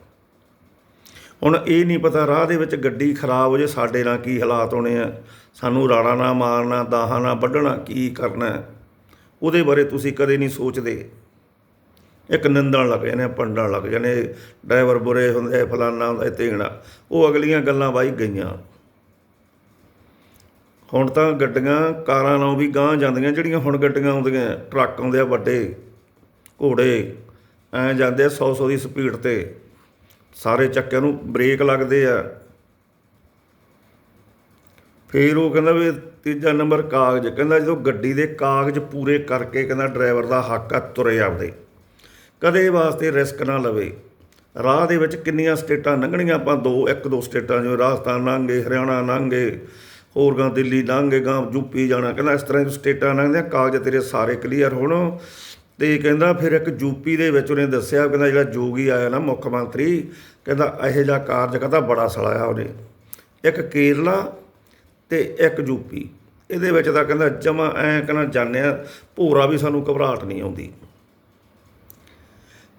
ਹੁਣ ਇਹ ਨਹੀਂ ਪਤਾ ਰਾਹ ਦੇ ਵਿੱਚ ਗੱਡੀ ਖਰਾਬ ਹੋ ਜੇ ਸਾਡੇ ਨਾਲ ਕੀ ਹਾਲਾਤ ਹੋਣੇ ਆ। ਸਾਨੂੰ ਰਾੜਾ ਨਾ ਮਾਰਨਾ ਦਾਹਾਂ ਨਾ ਵੱਢਣਾ ਕੀ ਕਰਨਾ ਉਹਦੇ ਬਾਰੇ ਤੁਸੀਂ ਕਦੇ ਨਹੀਂ ਸੋਚਦੇ। ਇੱਕ ਨਿੰਦਣ ਲੱਗ ਜਾਂਦੇ ਆ ਪੰਡਣ ਲੱਗ ਜਾਣੇ ਡਰਾਈਵਰ ਬੁਰੇ ਹੁੰਦੇ ਫਲਾਨਾ ਹੁੰਦਾ ਤੇਗਣਾ ਉਹ ਅਗਲੀਆਂ ਗੱਲਾਂ ਵਾਈ ਗਈਆਂ। ਹੁਣ ਤਾਂ ਗੱਡੀਆਂ, ਕਾਰਾਂ ਨਾਲੋਂ ਵੀ ਗਾਂਹ ਜਾਂਦੀਆਂ, ਜਿਹੜੀਆਂ ਹੁਣ ਗੱਡੀਆਂ ਆਉਂਦੀਆਂ, ਟਰੱਕ ਆਉਂਦੇ ਆ ਵੱਡੇ, ਘੋੜੇ, ਐ ਜਾਂਦੇ ਆ 100 100 ਦੀ ਸਪੀਡ ਤੇ। ਸਾਰੇ ਚੱਕਿਆਂ ਨੂੰ ਬ੍ਰੇਕ ਲੱਗਦੇ ਆ। ਫਿਰ ਉਹ ਕਹਿੰਦਾ ਵੀ ਤੀਜਾ ਨੰਬਰ ਕਾਗਜ਼, ਕਹਿੰਦਾ ਜਦੋਂ ਗੱਡੀ ਦੇ ਕਾਗਜ਼ ਪੂਰੇ ਕਰਕੇ, ਕਹਿੰਦਾ ਡਰਾਈਵਰ ਦਾ ਹੱਕ ਆ ਤੁਰੇ ਆਪਦੇ। ਕਦੇ ਵਾਸਤੇ ਰਿਸਕ ਨਾ ਲਵੇ। ਰਾਹ ਦੇ ਵਿੱਚ ਕਿੰਨੀਆਂ ਸਟੇਟਾਂ ਲੰਘਣੀਆਂ, ਆਪਾਂ ਦੋ, ਇੱਕ, ਦੋ ਸਟੇਟਾਂ ਜਿਵੇਂ ਰਾਜਸਥਾਨ ਲੰਘੇ, ਹਰਿਆਣਾ ਲੰਘੇ, ਹੋਰ ਗਾਂ ਦਿੱਲੀ ਲੰਘੇ, ਗਾਂ ਯੂਪੀ ਜਾਣਾ, ਕਹਿੰਦਾ ਇਸ ਤਰ੍ਹਾਂ ਦੀ ਸਟੇਟਾਂ ਲੰਘਦੇ ਕਾਗਜ਼ ਤੇਰੇ ਸਾਰੇ ਕਲੀਅਰ ਹੋਣ। ਤੇ ਕਹਿੰਦਾ ਫਿਰ ਇੱਕ ਯੂਪੀ ਦੇ ਵਿੱਚ ਉਹਨੇ ਦੱਸਿਆ, ਕਹਿੰਦਾ ਜਿਹੜਾ ਜੋਗੀ ਆਇਆ ਨਾ ਮੁੱਖ ਮੰਤਰੀ, ਕਹਿੰਦਾ ਇਹੋ ਜਿਹਾ ਕਾਰਜ ਕਹਿੰਦਾ ਬੜਾ ਸਲਾਇਆ ਉਹਨੇ। ਇੱਕ ਕੇਰਲਾ ਤੇ ਇੱਕ ਯੂਪੀ। ਇਹਦੇ ਵਿੱਚ ਤਾਂ ਕਹਿੰਦਾ ਜਮਾ ਐ ਕਹਿੰਦਾ ਜਾਂਦੇ ਆ ਭੋਰਾ ਵੀ ਸਾਨੂੰ ਘਬਰਾਹਟ ਨਹੀਂ ਆਉਂਦੀ।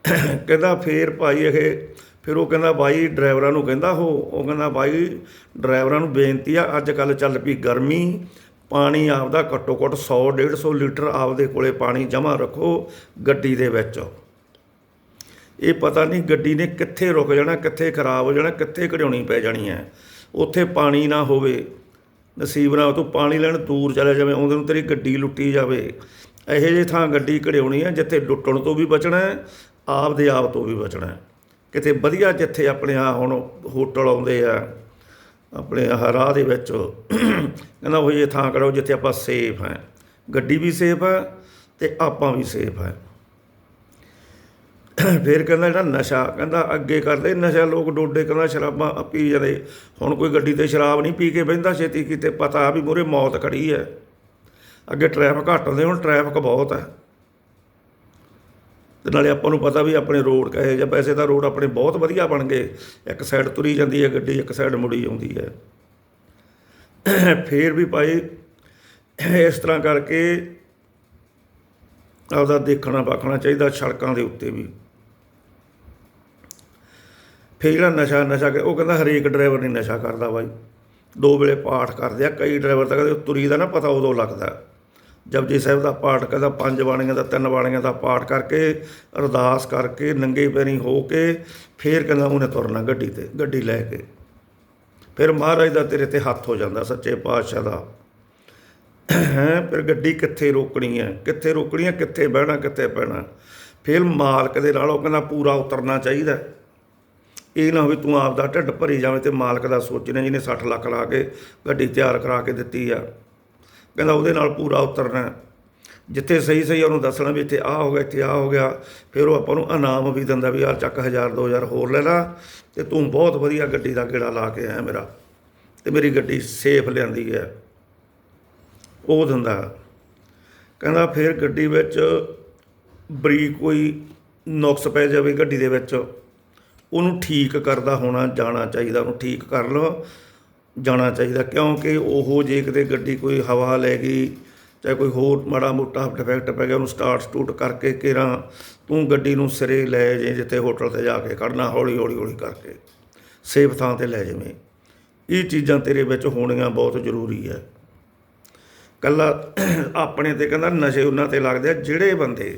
ਕਹਿੰਦਾ ਫੇਰ ਭਾਈ ਇਹ, ਫਿਰ ਉਹ ਕਹਿੰਦਾ ਬਾਈ ਡਰਾਈਵਰਾਂ ਨੂੰ ਕਹਿੰਦਾ ਉਹ ਉਹ ਕਹਿੰਦਾ ਬਾਈ ਡਰਾਈਵਰਾਂ ਨੂੰ ਬੇਨਤੀ ਆ, ਅੱਜ ਕੱਲ ਚੱਲ ਪਈ ਗਰਮੀ, ਪਾਣੀ ਆਪਦਾ ਘੱਟੋ ਘੱਟ 100 150 ਲੀਟਰ ਆਪਦੇ ਕੋਲੇ ਪਾਣੀ ਜਮ੍ਹਾਂ ਰੱਖੋ ਗੱਡੀ ਦੇ ਵਿੱਚ। ਇਹ ਪਤਾ ਨਹੀਂ ਗੱਡੀ ਨੇ ਕਿੱਥੇ ਰੁਕ ਜਾਣਾ, ਕਿੱਥੇ ਖਰਾਬ ਹੋ ਜਾਣਾ, ਕਿੱਥੇ ਘੜਿਆਉਣੀ ਪੈ ਜਾਣੀ ਹੈ। ਉੱਥੇ ਪਾਣੀ ਨਾ ਹੋਵੇ, ਨਸੀਬ ਨਾਲ ਤੂੰ ਪਾਣੀ ਲੈਣ ਦੂਰ ਚਲੇ ਜਾਵੇ, ਉਹਦੇ ਨੂੰ ਤੇਰੀ ਗੱਡੀ ਲੁੱਟੀ ਜਾਵੇ। ਇਹੋ ਜਿਹੀ ਥਾਂ ਗੱਡੀ ਘੜਿਆਉਣੀ ਹੈ, ਜਿੱਥੇ ਲੁੱਟਣ ਤੋਂ ਵੀ ਬਚਣਾ ਹੈ ਆਪ ਦੇ ਆਪ ਤੋਂ ਵੀ ਬਚਣਾ ਕਿਤੇ ਵਧੀਆ ਜਿੱਥੇ ਆਪਣੇ ਆ ਹੁਣ ਹੋਟਲ ਆਉਂਦੇ ਆ, ਆਪਣੇ ਆਹ ਰਾਹ ਦੇ ਵਿੱਚ, ਕਹਿੰਦਾ ਉਹ ਇਹ ਥਾਂ ਕਰੋ ਜਿੱਥੇ ਆਪਾਂ ਸੇਫ ਹੈ। ਗੱਡੀ ਵੀ ਸੇਫ ਹੈ ਤੇ ਆਪਾਂ ਵੀ ਸੇਫ ਹੈ। ਫਿਰ ਕਹਿੰਦਾ ਜਿਹੜਾ ਨਸ਼ਾ, ਕਹਿੰਦਾ ਅੱਗੇ ਕਰਦੇ ਨਸ਼ਾ, ਲੋਕ ਡੋਡੇ ਕਹਿੰਦਾ ਸ਼ਰਾਬਾਂ ਪੀ ਜਾਂਦੇ। ਹੁਣ ਕੋਈ ਗੱਡੀ ਤੇ ਸ਼ਰਾਬ ਨਹੀਂ ਪੀ ਕੇ ਬਹਿੰਦਾ, ਛੇਤੀ ਕਿਤੇ ਪਤਾ ਵੀ ਮੂਹਰੇ ਮੌਤ ਖੜੀ ਹੈ। ਅੱਗੇ ਟ੍ਰੈਫਿਕ ਘੱਟ ਹੁੰਦੇ ਹੁਣ ਟ੍ਰੈਫਿਕ ਬਹੁਤ ਹੈ। ਤੇ ਨਾਲੇ ਆਪਾਂ ਨੂੰ ਪਤਾ ਵੀ ਆਪਣੇ ਰੋਡ ਕਹੇ ਜਾਂ ਵੈਸੇ ਤਾਂ ਰੋਡ ਆਪਣੇ ਬਹੁਤ ਵਧੀਆ ਬਣ ਗਏ। ਇੱਕ ਸਾਈਡ ਤੁਰੀ ਜਾਂਦੀ ਹੈ ਗੱਡੀ, ਇੱਕ ਸਾਈਡ ਮੁੜੀ ਆਉਂਦੀ ਹੈ। ਫੇਰ ਵੀ ਭਾਈ, ਇਸ ਤਰ੍ਹਾਂ ਕਰਕੇ ਆਪਦਾ ਦੇਖਣਾ ਬਾਖਣਾ ਚਾਹੀਦਾ ਸੜਕਾਂ ਦੇ ਉੱਤੇ ਵੀ। ਫਿਰ ਜਿਹੜਾ ਨਸ਼ਾ ਨਸ਼ਾ ਉਹ ਕਹਿੰਦਾ ਹਰੇਕ ਡਰਾਈਵਰ ਨਹੀਂ ਨਸ਼ਾ ਕਰਦਾ ਬਾਈ। ਦੋ ਵੇਲੇ ਪਾਠ ਕਰਦੇ ਆ, ਕਈ ਡਰਾਈਵਰ ਤਾਂ ਕਹਿੰਦੇ ਤੁਰੀ ਦਾ ਨਾ ਪਤਾ ਉਦੋਂ ਲੱਗਦਾ। ਜਪਜੀ ਸਾਹਿਬ ਦਾ ਪਾਠ ਕਹਿੰਦਾ, ਪੰਜ ਬਾਣੀਆਂ ਦਾ, ਤਿੰਨ ਬਾਣੀਆਂ ਦਾ ਪਾਠ ਕਰਕੇ, ਅਰਦਾਸ ਕਰਕੇ, ਨੰਗੇ ਪੈਰੀ ਹੋ ਕੇ, ਫੇਰ ਕਹਿੰਦਾ ਉਹਨੇ ਤੁਰਨਾ ਗੱਡੀ ਤੇ, ਗੱਡੀ ਲੈ ਕੇ। ਫਿਰ ਮਹਾਰਾਜ ਦਾ ਤੇਰੇ ਤੇ ਹੱਥ ਹੋ ਜਾਂਦਾ ਸੱਚੇ ਪਾਤਸ਼ਾਹ ਦਾ। ਹੈਂ, ਫਿਰ ਗੱਡੀ ਕਿੱਥੇ ਰੋਕਣੀ ਹੈ? ਕਿੱਥੇ ਰੋਕਣੀ ਹੈ? ਕਿੱਥੇ ਬਹਿਣਾ, ਕਿੱਥੇ ਪੈਣਾ? ਫਿਰ ਮਾਲਕ ਦੇ ਨਾਲ ਉਹ ਕਹਿੰਦਾ, ਪੂਰਾ ਉਤਰਨਾ ਚਾਹੀਦਾ। ਇਹ ਨਾ ਹੋਵੇ ਤੂੰ ਆਪ ਦਾ ਢਿੱਡ ਭਰੀ ਜਾਵੇਂ ਤੇ ਮਾਲਕ ਦਾ ਸੋਚਣਾ ਜਿਹਨੇ 60 ਲੱਖ ਲਾ ਕੇ ਗੱਡੀ ਤਿਆਰ ਕਰਾ ਕੇ ਦਿੱਤੀ ਆ। ਕਹਿੰਦਾ ਉਹਦੇ ਨਾਲ ਪੂਰਾ ਉਤਰਨਾ ਜਿੱਥੇ ਸਹੀ ਸਹੀ ਉਹਨੂੰ ਦੱਸਣਾ ਵੀ ਇੱਥੇ ਆ ਹੋ ਗਿਆ, ਇੱਥੇ ਆ ਹੋ ਗਿਆ, ਫਿਰ ਉਹ ਆਪਾਂ ਨੂੰ ਇਨਾਮ ਵੀ ਦਿੰਦਾ ਵੀ ਯਾਰ ਚੱਕ 1000 2000 ਹੋਰ ਲੈ ਲਾ ਤੇ ਤੂੰ ਬਹੁਤ ਵਧੀਆ ਗੱਡੀ ਦਾ ਗੇੜਾ ਲਾ ਕੇ ਆਇਆ ਮੇਰਾ ਤੇ ਮੇਰੀ ਗੱਡੀ ਸੇਫ ਲਿਆਂਦੀ ਹੈ। ਉਹ ਦਿੰਦਾ। ਕਹਿੰਦਾ ਫਿਰ ਗੱਡੀ ਵਿੱਚ ਬਰੀਕ ਕੋਈ ਨੁਕਸ ਪੈ ਜਾਵੇ ਗੱਡੀ ਦੇ ਵਿੱਚ, ਉਹਨੂੰ ਠੀਕ ਕਰਦਾ ਹੋਣਾ, ਜਾਣਾ ਚਾਹੀਦਾ, ਉਹਨੂੰ ਠੀਕ ਕਰ ਲਓ। ਜਾਣਾ ਚਾਹੀਦਾ, ਕਿਉਂਕਿ ਉਹ ਜੇ ਕਿਤੇ ਗੱਡੀ ਕੋਈ ਹਵਾ ਲੈ ਗਈ, ਚਾਹੇ ਕੋਈ ਹੋਰ ਮਾੜਾ ਮੋਟਾ ਡਿਫੈਕਟ ਪੈ ਗਿਆ, ਉਹਨੂੰ ਸਟਾਰਟ ਸਟੂਟ ਕਰਕੇ ਕਿਰਾਂ ਤੂੰ ਗੱਡੀ ਨੂੰ ਸਿਰੇ ਲੈ ਜੇ, ਜਿੱਥੇ ਹੋਟਲ ਤੇ ਜਾ ਕੇ ਖੜਨਾ ਹੌਲੀ ਹੌਲੀ ਹੌਲੀ ਕਰਕੇ। ਸੇਫ ਥਾਂ ਤੇ ਲੈ ਜਾਵੇਂ। ਇਹ ਚੀਜ਼ਾਂ ਤੇਰੇ ਵਿੱਚ ਹੋਣੀਆਂ ਬਹੁਤ ਜ਼ਰੂਰੀ ਹੈ। ਕੱਲਾ ਆਪਣੇ ਤੇ ਕਹਿੰਦਾ ਨਸ਼ੇ ਉਹਨਾਂ ਤੇ ਲੱਗਦੇ ਆ, ਜਿਹੜੇ ਬੰਦੇ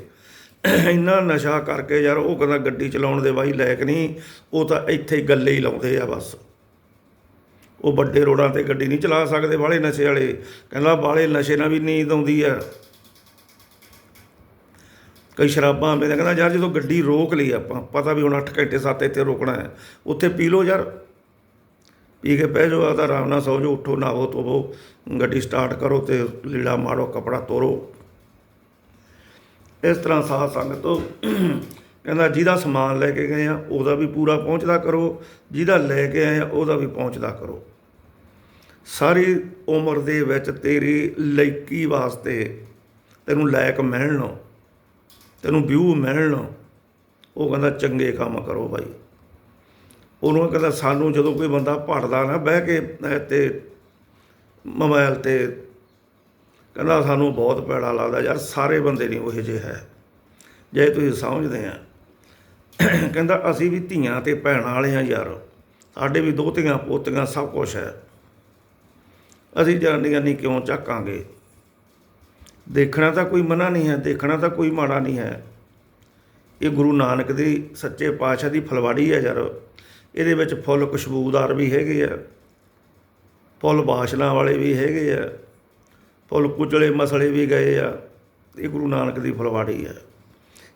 ਇੰਨਾ ਨਸ਼ਾ ਕਰਕੇ ਯਾਰ, ਉਹ ਕਹਿੰਦਾ ਗੱਡੀ ਚਲਾਉਣ ਦੇ ਬਾਈ ਲਾਇਕ ਨਹੀਂ, ਉਹ ਤਾਂ ਇੱਥੇ ਗੱਲੇ ਹੀ ਲਾਉਂਦੇ ਆ ਬਸ। ਉਹ ਵੱਡੇ ਰੋਡਾਂ ਤੇ ਗੱਡੀ ਨਹੀਂ ਚਲਾ ਸਕਦੇ ਬਾਹਲੇ ਨਸ਼ੇ ਵਾਲੇ। ਕਹਿੰਦਾ ਬਾਹਲੇ ਨਸ਼ੇ ਨਾਲ ਵੀ ਨੀਂਦ ਆਉਂਦੀ ਆ। ਕਈ ਸ਼ਰਾਬਾਂ ਵੇਚਦਾ ਕਹਿੰਦਾ ਯਾਰ ਜਦੋਂ ਗੱਡੀ ਰੋਕ ਲਈ ਆਪਾਂ, ਪਤਾ ਵੀ ਹੁਣ 8 ਘੰਟੇ 7 ਇੱਥੇ ਰੋਕਣਾ ਹੈ। ਉੱਥੇ ਪੀ ਲਓ ਯਾਰ। ਪੀ ਕੇ ਬਹਿ ਜਾਓ ਆਦਾ ਆਰਾਮ ਨਾਲ ਸੌ ਜਾਓ, ਉੱਠੋ ਨਹਾਓ ਧੋਵੋ, ਗੱਡੀ ਸਟਾਰਟ ਕਰੋ ਤੇ ਲੀੜਾ ਮਾਰੋ, ਕਪੜਾ ਤੋਰੋ। ਇਸ ਤਰ੍ਹਾਂ ਸਾਧ ਸੰਗਤ ਕਹਿੰਦਾ ਜਿਹਦਾ ਸਮਾਨ ਲੈ ਕੇ ਗਏ ਆ, ਉਹਦਾ ਵੀ ਪੂਰਾ ਪਹੁੰਚਦਾ ਕਰੋ। ਜਿਹਦਾ ਲੈ ਕੇ ਆਏ ਆ, ਉਹਦਾ ਵੀ ਪਹੁੰਚਦਾ ਕਰੋ। ਸਾਰੀ ਉਮਰ ਦੇ ਵਿੱਚ ਤੇਰੀ ਲਾਇਕੀ ਵਾਸਤੇ ਤੈਨੂੰ ਲਾਇਕ ਮਿਲਣ ਤੈਨੂੰ ਵਿਊ ਮਿਲਣ ਉਹ ਕਹਿੰਦਾ ਚੰਗੇ ਕੰਮ ਕਰੋ ਭਾਈ ਉਹਨੂੰ ਕਹਿੰਦਾ ਸਾਨੂੰ ਜਦੋਂ ਕੋਈ ਬੰਦਾ ਭੜਦਾ ਨਾ ਬਹਿ ਕੇ ਅਹ ਤੇ ਮੋਬਾਈਲ ਤੇ, ਕਹਿੰਦਾ ਸਾਨੂੰ ਬਹੁਤ ਪੈੜਾ ਲੱਗਦਾ ਯਾਰ, ਸਾਰੇ ਬੰਦੇ ਨਹੀਂ ਉਹ ਜਿਹੇ ਹੈ। ਜੇ ਤੁਸੀਂ ਸਮਝਦੇ ਆ, ਕਹਿੰਦਾ ਅਸੀਂ ਵੀ ਧੀਆਂ ਤੇ ਭੈਣਾਂ ਵਾਲੇ ਆ ਯਾਰ, ਸਾਡੇ ਵੀ ਦੋ ਧੀਆਂ ਪੋਤੀਆਂ ਸਭ ਕੁਝ ਹੈ। ਅਸੀਂ ਜਾਣੀਆਂ ਨਹੀਂ ਕਿਉਂ ਝਾਕਾਂਗੇ ਦੇਖਣਾ ਤਾਂ ਕੋਈ ਮਨਾ ਨਹੀਂ ਹੈ, ਦੇਖਣਾ ਤਾਂ ਕੋਈ ਮਾੜਾ ਨਹੀਂ ਹੈ। ਇਹ ਗੁਰੂ ਨਾਨਕ ਦੀ ਸੱਚੇ ਪਾਤਸ਼ਾਹ ਦੀ ਫਲਵਾੜੀ ਹੈ ਯਾਰ। ਇਹਦੇ ਵਿੱਚ ਫੁੱਲ ਖੁਸ਼ਬੂਦਾਰ ਵੀ ਹੈਗੇ ਆ। ਫੁੱਲ ਬਾਸ਼ਨਾ ਵਾਲੇ ਵੀ ਹੈਗੇ ਆ। ਫੁੱਲ ਕੁਚਲੇ ਮਸਲੇ ਵੀ ਗਏ ਆ। ਇਹ ਗੁਰੂ ਨਾਨਕ ਦੀ ਫਲਵਾੜੀ ਹੈ।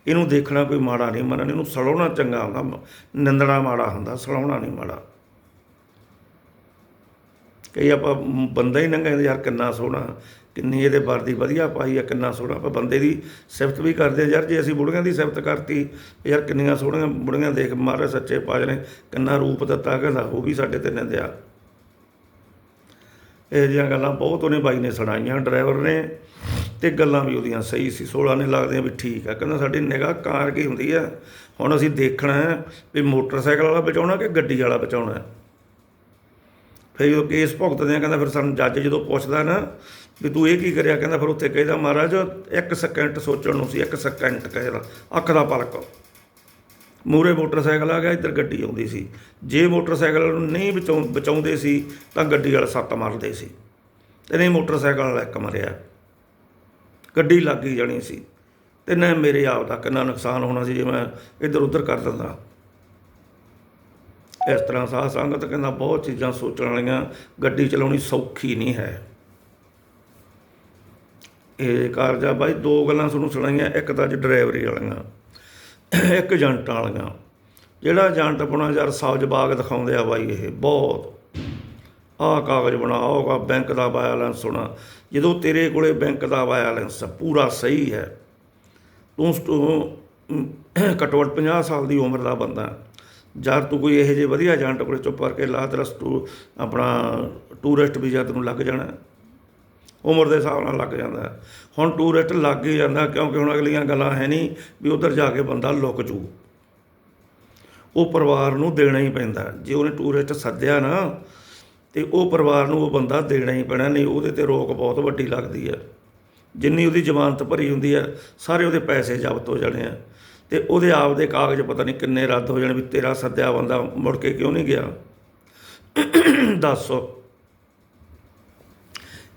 ਇਹਨੂੰ ਦੇਖਣਾ ਕੋਈ ਮਾੜਾ ਨਹੀਂ ਮੰਨਣਾ ਇਹਨੂੰ ਸਲਾਉਣਾ ਚੰਗਾ ਹੁੰਦਾ। ਨਿੰਦਣਾ ਮਾੜਾ ਹੁੰਦਾ, ਸਲਾਉਣਾ ਨਹੀਂ ਮਾੜਾ। ਕਈ ਆਪਾਂ ਬੰਦਾ ਹੀ ਨੰਗਾ ਯਾਰ ਕਿੰਨਾ ਸੋਹਣਾ, ਕਿੰਨੀ ਇਹਦੇ ਵਰਦੀ ਵਧੀਆ ਪਾਈ ਆ, ਕਿੰਨਾ ਸੋਹਣਾ। ਆਪਾਂ ਬੰਦੇ ਦੀ ਸਿਫਤ ਵੀ ਕਰਦੇ ਆ, ਯਾਰ ਜੇ ਅਸੀਂ ਬੁੜੀਆਂ ਦੀ ਸਿਫਤ ਕਰਤੀ ਯਾਰ ਕਿੰਨੀਆਂ ਸੋਹਣੀਆਂ ਬੁੜੀਆਂ ਦੇਖ, ਮਹਾਰਾਜ ਸੱਚੇ ਪਾਜ ਨੇ ਕਿੰਨਾ ਰੂਪ ਦਿੱਤਾ, ਕਹਿੰਦਾ ਉਹ ਵੀ ਸਾਡੇ ਤੇ ਨਿੰਦਿਆ ਇਹ ਜਿਹੀਆਂ ਗੱਲਾਂ ਬਹੁਤ ਉਹਨੇ ਬਾਈ ਨੇ ਸੁਣਾਈਆਂ, ਡਰਾਈਵਰ ਨੇ, ਤੇ ਗੱਲਾਂ ਵੀ ਉਹਦੀਆਂ ਸਹੀ ਸੀ 16 ਨੇ ਲੱਗਦੀਆਂ ਵੀ ਠੀਕ ਆ। ਕਹਿੰਦਾ ਸਾਡੀ ਨਿਗਾਹ ਕਾਰ ਕੀ ਹੁੰਦੀ ਆ? ਹੁਣ ਅਸੀਂ ਦੇਖਣਾ ਹੈ ਵੀ ਮੋਟਰਸਾਈਕਲ ਵਾਲਾ ਬਚਾਉਣਾ ਕਿ ਗੱਡੀ ਵਾਲਾ ਬਚਾਉਣਾ? ਫਿਰ ਜਦੋਂ ਕੇਸ ਭੁਗਤਦੇ ਆ, ਕਹਿੰਦਾ ਫਿਰ ਸਾਨੂੰ ਜੱਜ ਜਦੋਂ ਪੁੱਛਦਾ ਨਾ ਵੀ ਤੂੰ ਇਹ ਕੀ ਕਰਿਆ? ਕਹਿੰਦਾ ਫਿਰ ਉੱਥੇ ਕਹਿੰਦਾ, ਮਹਾਰਾਜ, ਇੱਕ ਸਕਿੰਟ ਸੋਚਣ ਨੂੰ ਸੀ, ਇੱਕ ਸਕਿੰਟ ਕਹਿੰਦਾ ਅੱਖ ਦਾ ਪਲਕ। ਮੂਰੇ ਮੋਟਰਸਾਈਕਲ ਆ ਗਿਆ, ਇੱਧਰ ਗੱਡੀ ਆਉਂਦੀ ਸੀ। ਜੇ ਮੋਟਰਸਾਈਕਲ ਨੂੰ ਨਹੀਂ ਬਚਾਉ, ਬਚਾਉਂਦੇ ਸੀ, ਤਾਂ ਗੱਡੀ ਵਾਲਾ ਸੱਤ ਮਾਰਦੇ ਸੀ। ਤੇ ਨਹੀਂ ਮੋਟਰਸਾਈਕਲ ਵਾਲਾ ਇੱਕ ਮਰਿਆ। ਗੱਡੀ ਲੱਗ ਹੀ ਜਾਣੀ ਸੀ। ਤੇ ਨਾ ਮੇਰੇ ਆਪ ਦਾ ਕਿੰਨਾ ਨੁਕਸਾਨ ਹੋਣਾ ਸੀ, ਜੇ ਮੈਂ ਇੱਧਰ ਉੱਧਰ ਕਰ ਦਿੰਦਾ। ਇਸ ਤਰ੍ਹਾਂ ਸਾਧ ਸੰਗਤ ਕਹਿੰਦਾ ਬਹੁਤ ਚੀਜ਼ਾਂ ਸੋਚਣ ਵਾਲੀਆਂ, ਗੱਡੀ ਚਲਾਉਣੀ ਸੌਖੀ ਨਹੀਂ ਹੈ। ਇਹ ਕਾਰਜਾ ਬਾਈ, ਦੋ ਗੱਲਾਂ ਤੁਹਾਨੂੰ ਸੁਣਾਈਆਂ, ਇੱਕ ਤਾਂ ਅੱਜ ਡਰਾਈਵਰੀ ਵਾਲੀਆਂ, ਇੱਕ ਏਜੰਟਾਂ ਵਾਲੀਆਂ। ਜਿਹੜਾ ਏਜੰਟ ਆਪਣਾ ਯਾਰ ਸਬਜ਼ ਬਾਗ ਦਿਖਾਉਂਦੇ ਆ ਬਾਈ ਇਹ, ਬਹੁਤ। ਆਹ ਕਾਗਜ਼ ਬਣਾ, ਆਹ ਬੈਂਕ ਦਾ ਬੈਲੈਂਸ ਹੋਣਾ। ਜਦੋਂ ਤੇਰੇ ਕੋਲੇ ਬੈਂਕ ਦਾ ਬੈਲੈਂਸ ਪੂਰਾ ਸਹੀ ਹੈ। ਤੂੰ ਸਟੋ- ਘੱਟੋ ਘੱਟ 50 ਸਾਲ ਦੀ ਉਮਰ ਦਾ ਬੰਦਾ। ਯਾਰ ਤੂੰ ਕੋਈ ਇਹੋ ਜਿਹੇ ਵਧੀਆ ਏਜੰਟ ਕੋਲੇ ਚੁੱਪ ਕਰਕੇ ਲਾ ਤੇਰਾ ਸਟੂ ਆਪਣਾ ਟੂਰਿਸਟ ਵੀਜ਼ਾ ਤੈਨੂੰ ਲੱਗ ਜਾਣਾ। ਉਮਰ ਦੇ ਹਿਸਾਬ ਨਾਲ ਲੱਗ ਜਾਂਦਾ। ਹੁਣ ਟੂਰਿਸਟ ਲੱਗ ਹੀ ਜਾਂਦਾ ਕਿਉਂਕਿ ਹੁਣ ਅਗਲੀਆਂ ਗੱਲਾਂ ਹੈ ਨਹੀਂ ਵੀ ਉਧਰ ਜਾ ਕੇ ਬੰਦਾ ਲੁਕ ਜੂ। ਉਹ ਪਰਿਵਾਰ ਨੂੰ ਦੇਣਾ ਹੀ ਪੈਂਦਾ। ਜੇ ਉਹਨੇ ਟੂਰਿਸਟ ਸੱਦਿਆ ਨਾ ਤੇ ਉਹ ਪਰਿਵਾਰ ਨੂੰ ਉਹ ਬੰਦਾ ਦੇਣਾ ਹੀ ਪੈਣਾ, ਨਹੀਂ ਉਹਦੇ ਤੇ ਰੋਕ ਬਹੁਤ ਵੱਡੀ ਲੱਗਦੀ ਹੈ। ਜਿੰਨੀ ਉਹਦੀ ਜ਼ਮਾਨਤ ਭਰੀ ਹੁੰਦੀ ਹੈ, ਸਾਰੇ ਉਹਦੇ ਪੈਸੇ ਜ਼ਬਤ ਹੋ ਜਾਣੇ ਆ। ਤੇ ਉਹਦੇ ਆਪ ਦੇ ਕਾਗਜ਼ ਪਤਾ ਨਹੀਂ ਕਿੰਨੇ ਰੱਦ ਹੋ ਜਾਣ ਵੀ ਤੇਰਾ ਸੱਦਿਆ ਬੰਦਾ ਮੁੜ ਕੇ ਕਿਉਂ ਨਹੀਂ ਗਿਆ। ਦੱਸੋ।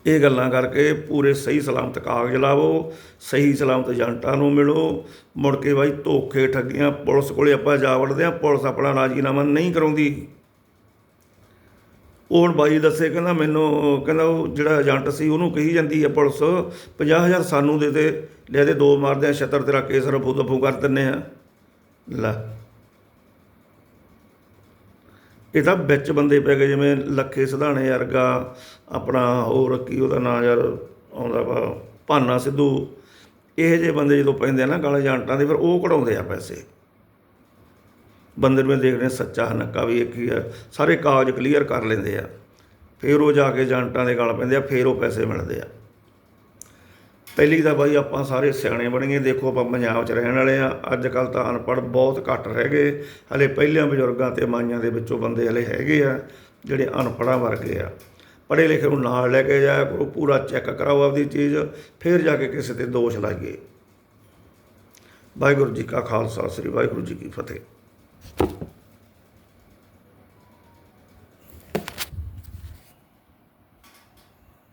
ਇਹ ਗੱਲਾਂ ਕਰਕੇ ਪੂਰੇ ਸਹੀ ਸਲਾਮਤ ਕਾਗਜ਼ ਲਾਵੋ, ਸਹੀ ਸਲਾਮਤ ਏਜੰਟਾਂ ਨੂੰ ਮਿਲੋ। ਮੁੜ ਕੇ ਬਾਈ ਧੋਖੇ ਠੱਗੀਆਂ, ਪੁਲਿਸ ਕੋਲੇ ਆਪਾਂ ਜਾ ਵੜਦੇ ਆ ਪੁਲਿਸ ਆਪਣਾ ਰਾਜੀਨਾਮਾ ਨਹੀਂ ਕਰਾਉਂਦੀ। ਉਹ ਹੁਣ ਬਾਈ ਦੱਸੇ, ਕਹਿੰਦਾ ਮੈਨੂੰ, ਕਹਿੰਦਾ ਉਹ ਜਿਹੜਾ ਏਜੰਟ ਸੀ ਉਹਨੂੰ ਕਹੀ ਜਾਂਦੀ ਹੈ ਪੁਲਿਸ 50000 ਸਾਨੂੰ ਦੇ ਦੇ। ਲੈ ਦੇ ਦੋ ਮਾਰਦੇ ਆ, ਛੱਤਰ ਤੇਰਾ ਕੇਸ ਰਫੂ ਦਫੂ ਕਰ ਦਿੰਨੇ ਆ। ਲੈ। ਇਹ ਤਾਂ ਵਿੱਚ ਬੰਦੇ ਪੈ ਗਏ, ਜਿਵੇਂ ਲੱਖੇ ਸਿਧਾਣੇ ਵਰਗਾ ਆਪਣਾ ਹੋਰ ਕੀ ਉਹਦਾ ਨਾਂ ਯਾਰ, ਆਉਂਦਾ ਵਾ, ਭਾਨਾ ਸਿੱਧੂ। ਇਹ ਜੇ ਬੰਦੇ ਜਦੋਂ ਪੈਂਦੇ ਆ ਨਾ ਗਾਲੇ ਏਜੰਟਾਂ ਦੇ, ਫਿਰ ਉਹ ਕਢਾਉਂਦੇ ਆ ਪੈਸੇ। ਬੰਦੇ ਨੂੰ ਇਹ ਦੇਖਦੇ ਆ ਸੱਚਾ ਨੱਕਾ ਵੀ ਇੱਕ ਹੀ ਆ, ਸਾਰੇ ਕਾਗਜ਼ ਕਲੀਅਰ ਕਰ ਲੈਂਦੇ ਆ। ਫਿਰ ਉਹ ਜਾ ਕੇ ਏਜੰਟਾਂ ਦੇ ਗਾਲ ਪੈਂਦੇ ਆ, ਫਿਰ ਉਹ ਪੈਸੇ ਮਿਲਦੇ ਆ। ਪਹਿਲੀ ਤਾਂ ਬਾਈ ਆਪਾਂ ਸਾਰੇ ਸਿਆਣੇ ਬਣ ਗਏ, ਦੇਖੋ ਆਪਾਂ ਪੰਜਾਬ 'ਚ ਰਹਿਣ ਵਾਲੇ ਆ। ਅੱਜ ਕੱਲ ਤਾਂ ਅਨਪੜ੍ਹ ਬਹੁਤ ਘੱਟ ਰਹਿ ਗਏ। ਹਲੇ ਪਹਿਲਿਆਂ ਬਜ਼ੁਰਗਾਂ ਤੇ ਮਾਈਆਂ ਦੇ ਵਿੱਚੋਂ ਬੰਦੇ ਹਲੇ ਹੈਗੇ ਆ, ਜਿਹੜੇ ਅਨਪੜ੍ਹਾਂ ਵਰਗੇ ਆ। ਪੜ੍ਹੇ ਲਿਖੇ ਨੂੰ ਨਾਲ ਲੈ ਕੇ ਜਾਇਆ ਕਰੋ, ਪੂਰਾ ਚੈੱਕ ਕਰਾਓ ਆਪਦੀ ਚੀਜ਼, ਫਿਰ ਜਾ ਕੇ ਕਿਸੇ ਤੇ ਦੋਸ਼ ਲਾਈਏ। ਵਾਹਿਗੁਰੂ ਜੀ ਕਾ ਖਾਲਸਾ, ਸ੍ਰੀ ਵਾਹਿਗੁਰੂ ਜੀ ਕੀ ਫਤਿਹ।